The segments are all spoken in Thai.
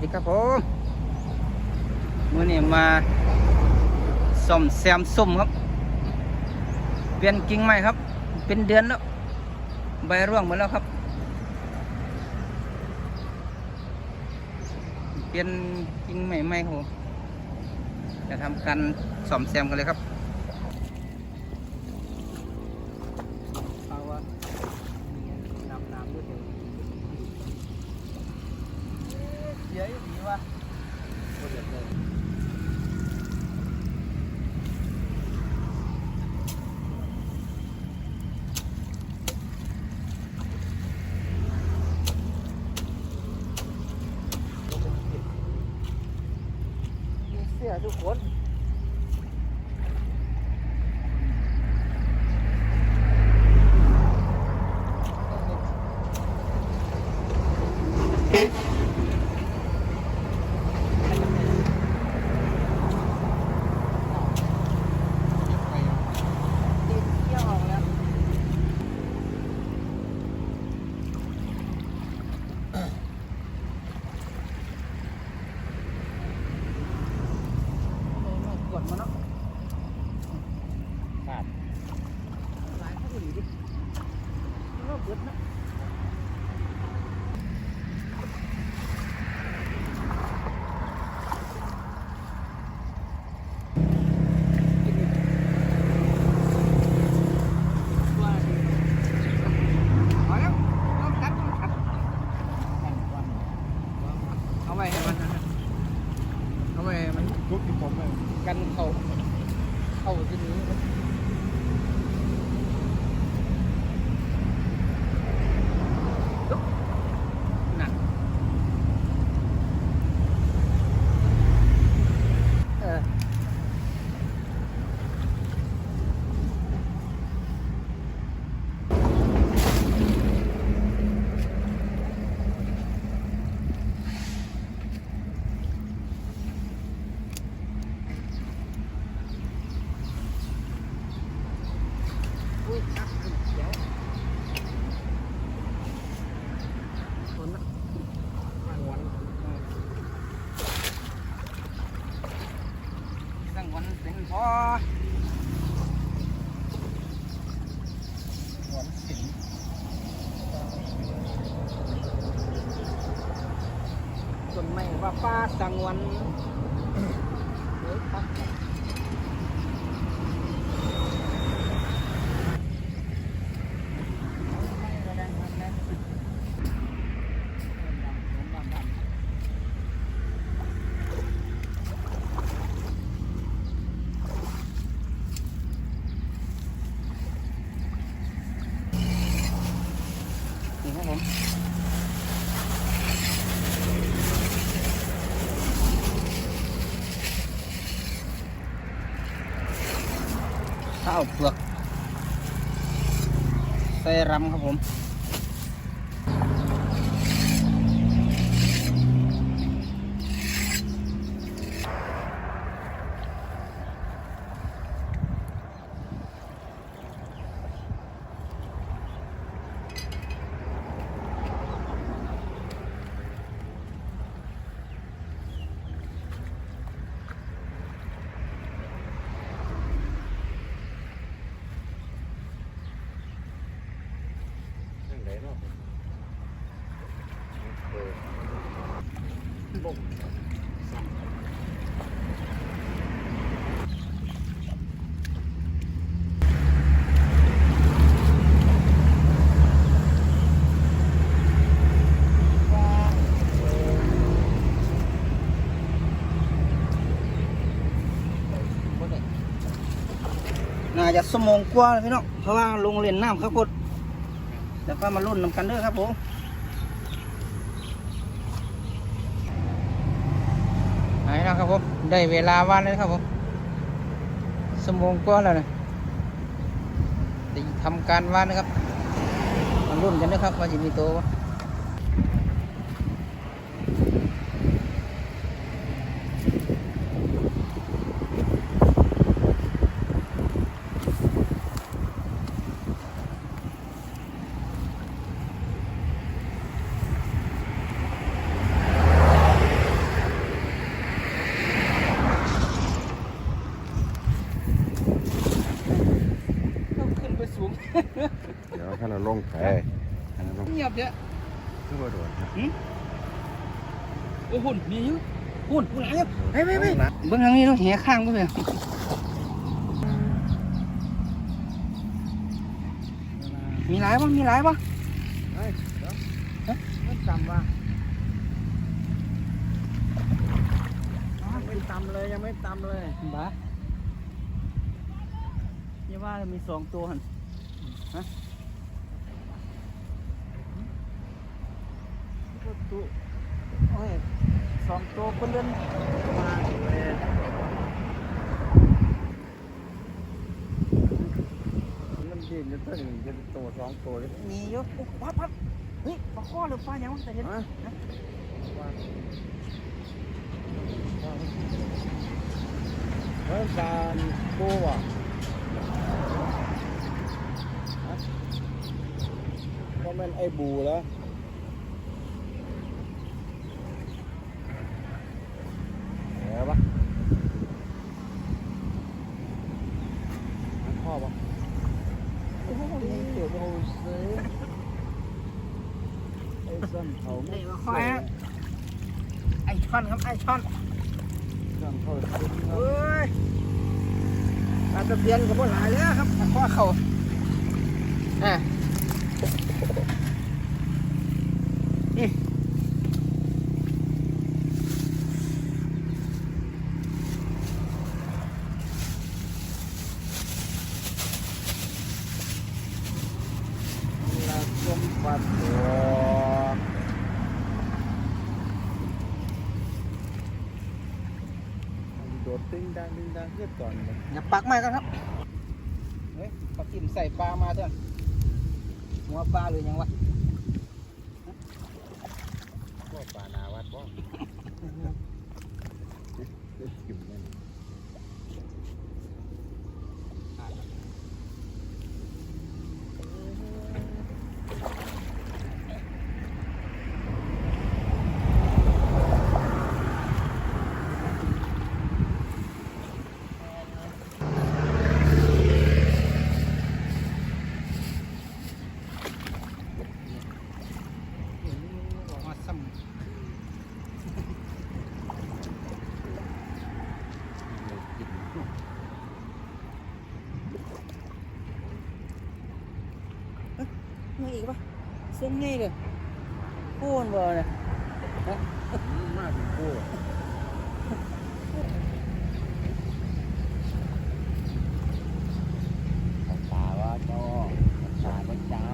ดีครับผมมื่อนี้มาซ่อมแซมส้มครับเปลี่ยนกิ่งใหม่ครับ เป็นเดือนแล้วใบร่วงหมดแล้วครับ เปลี่ยนกิ่งใหม่ใหม่ครับจะทำการซ่อมแซมกันเลยครับเอาวะน้ำน้ำด้วยเดี๋ยวเดี๋ยวดีวะ เสีย ทุกคนติดเที่ยวออกแล้ว กดมาเนาะ ครับ หลายคนอยู่ดิเราเบิดเนาะกินดิว่าดิเอาแล้วต้องตัดต้องตัดเอาไว้ให้มันนั่นน่ะเอาไว้ให้มัน ลูกที่ผมเลย กันเขาเข้าที่นี้ครับลุกนั่นเอออุ้ยตักเดี๋ยวคนละตั้งวันเออตั้งวันเป็น พอต้นไม้ว่าป้าสังวันเฮ้ยปักนี่ครับผม ข้าวเปลือกใส่รำครับผมน่า จะสมองกว่าเลยพี่น้องเพราะว่าลงเล่นน้ำครับพดแล้วก็มาลุ่นนำกันเด้อครับผมไหนนะครับผมได้เวลาว่านเลยครับผมสมองกว่าแล้วนะจะทำการว่านนะครับมาลุ่นกันนะครับว่าจะมีตัววะ โอ้หุ่นมีอยู่หุ่นหุ่นหลายอยู่ ไปไปไปนะเบื้องทางนี้เนาะแหข้างก็ไปมีหลายปะมีหลายปะเฮ้ยเดี๋ยวมันต่ำว่ะยังไม่ต่ำเลยยังไม่ต่ำเลยบ้าอย่าว่ามีสองตัวหันก็ตุโอ้ยสองตัวคนเดิน มาเลยมั นจะตัวหนึ่งจะตัวสองตัวเลยมีเยอะปุ๊บปั๊บปั๊บเฮ้ยปลาข้อหรือปลาอย่างวะแต่เห็นฮะว่าเฮ้ยการปูอะก็แม่นไอ้บูแล้วเห็นปะมันพ่อปะโอ้โหยังเกี่ยวกับโฮเซ่ไอ้ส้นเขาไม่นี่ปลาข้อฮะไอช่อนครับไอช่อนส้นเขาเซ่เอ้ยปลาตะเพียนกับพวกหลายแล้วครับปลาข้อเขาอะนี่ ลาสมบัติโดดติ้งดังติ้งดังขึ้นก่อนเลยอย่าปักไม้กันครับเฮ้ยปลากิมใส่ปลามาเถอะหัวปลาหรือยังวะพวกปานาวัดบ่ได้กินมันออกมาซ้ มีอีกปะเส้นง่ายเลยโค่นบ่เนี่ยมากกว่ากู้าว่าเจ้าตาว่าเจ้า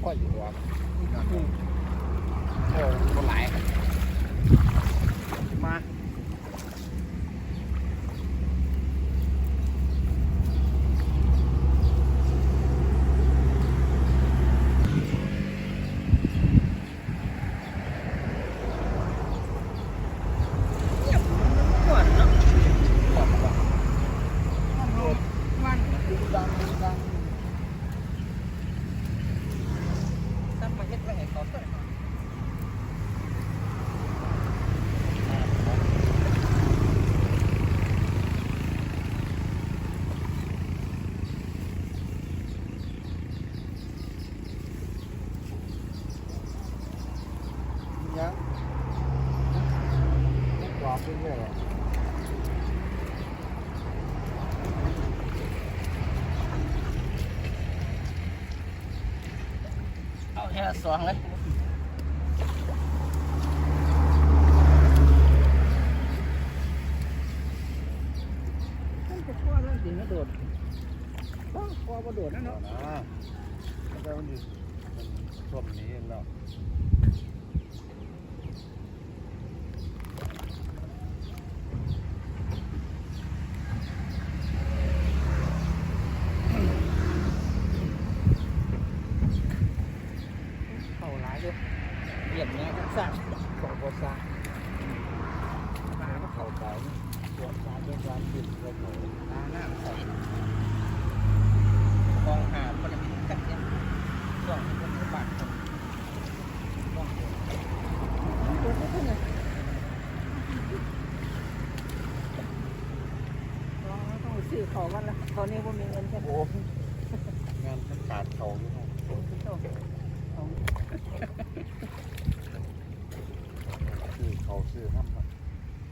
พ่ออยู่วัดโอ้คนหลายมา ก่อนเนาะ ขอบคุณ มัน ดึงดังดึงดัง ซ้ำมาเฮ็ดไว้ให้เขาเถอะ ยังยังกรอบเรื่อยๆอะ เอาแค่สองเลยมันจะคว้าแล้วจริงนะโดดว้าวคว้ามาโดดนะเนาะเนาะ นะแล้วก็มันอยู่มันช่วงนี้แล้ว เข้าหลายเลยเหยียบเนี่ยก็สั่ง ขอบคุณซ่าปลาก็เข้าใจตัวปลาเป็นการกินเลยเขา ตาหน้าใส่กองหาบริเวณกันเนี่ยช่วงที่เป็นบาดคนต้องตัวนี้เป็นไงต้องซื้อของกันละตอนนี้ผมมีเงินแค่ โอ้งานมันขาดเขาอยู่ครับ เอา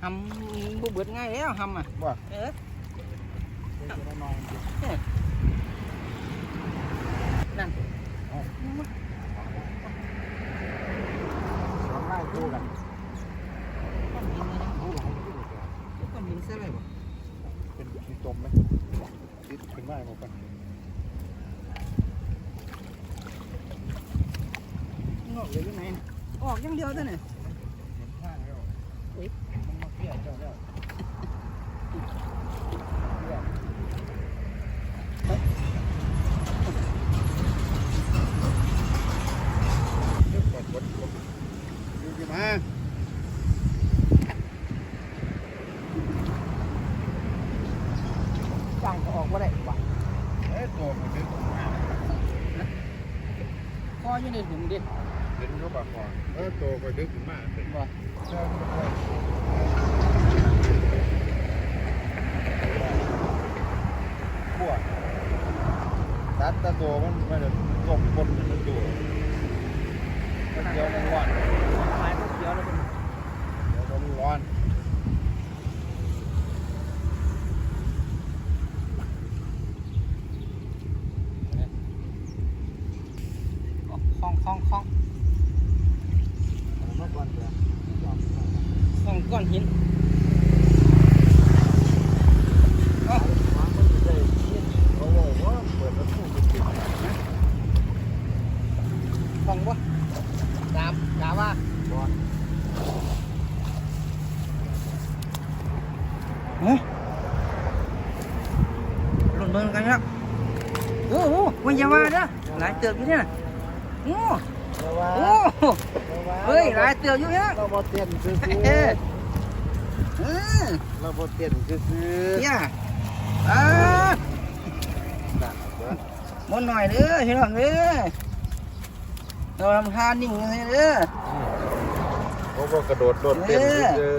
หำ บุเบิดง่ายแล้วหำอะว่าเออเดี๋ยวจะนอนอยู่นั่นสองไล่คู่กันก้อนหินเลยนะคู่หลายคู่กันก้อนหินเส้นอะไรบ่เป็นมีจมไหมติดขึ้นมาหมดกันงอกเลยยังไงออกอย่างเดียวเท่านั้นเห็นข้างแล้วมันมาเกี่ยเจ้าแล้ว อยู่ที่มาจ้างก็ออกมาได้ว่ะเอ้ยตัวมันดึงมาคออยู่ในถุงดิดึงเขาปากคอเออตัวก็ดึงขึ้นมาเป็นบ่ ขั้วตัดตะตัวมันไม่ได้ตกคนมันตัวมันเดียวมันหวานไม้พวกเดียวแล้วมัน เดี๋ยวมันร้อน คล้องคล้องคล้อง เมื่อก่อนเดี๋ยวจอด คล้องก้อนหินเอ้า มามันจะได้เขาบอกว่าเปิดประตูมันปิด คล้องบ่ดาบดาบว่า ก่อน เฮ้ย หล่นเบิ่งกันครับโอ้โหวันอยาว่าเด้อหลายเติบอยู่เนี่ยน่ะโอ้ระวังโอ้เฮ้ยหลายเติบอยู่เนี่ยเราบ่เต้นซื่อเอ้ยเออๆเราบ่เต้นซื่อเนี่ยอ่าๆดังเบิดมนหน่อยเด้อพี่น้องเด้อเราทำทานนิ่งเลยเด้อเขาบ่กระโดดโดดเต้นซื่อ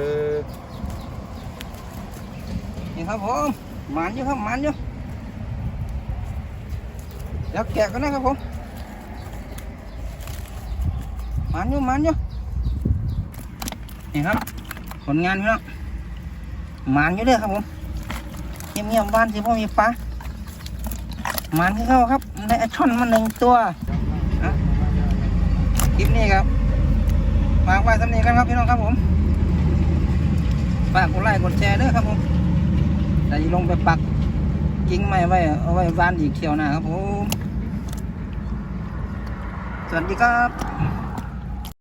นี่ครับผมหมันอยู่ครับหมันอยู่แล้วแกะกันนะครับผมหมันอยู่หมันอยู่นี่ครับ ผลงานพี่น้องหมันอยู่เด้อครับผมเงียบๆบ้านสิพ่อมีฟ้าหมันที่เข้าครับได้ช่อนมาหนึ่งตัวคลิปนี้ครับฝากไว้สำเนีกันครับพี่น้องครับผมฝากกดไลค์กดแชร์ด้วยครับผม แต่ย่งลงไปปักกิ้งไม้ไว้เอาไว้บ้านอีกเที่ยวหน้าครับผม สวัสดีครับ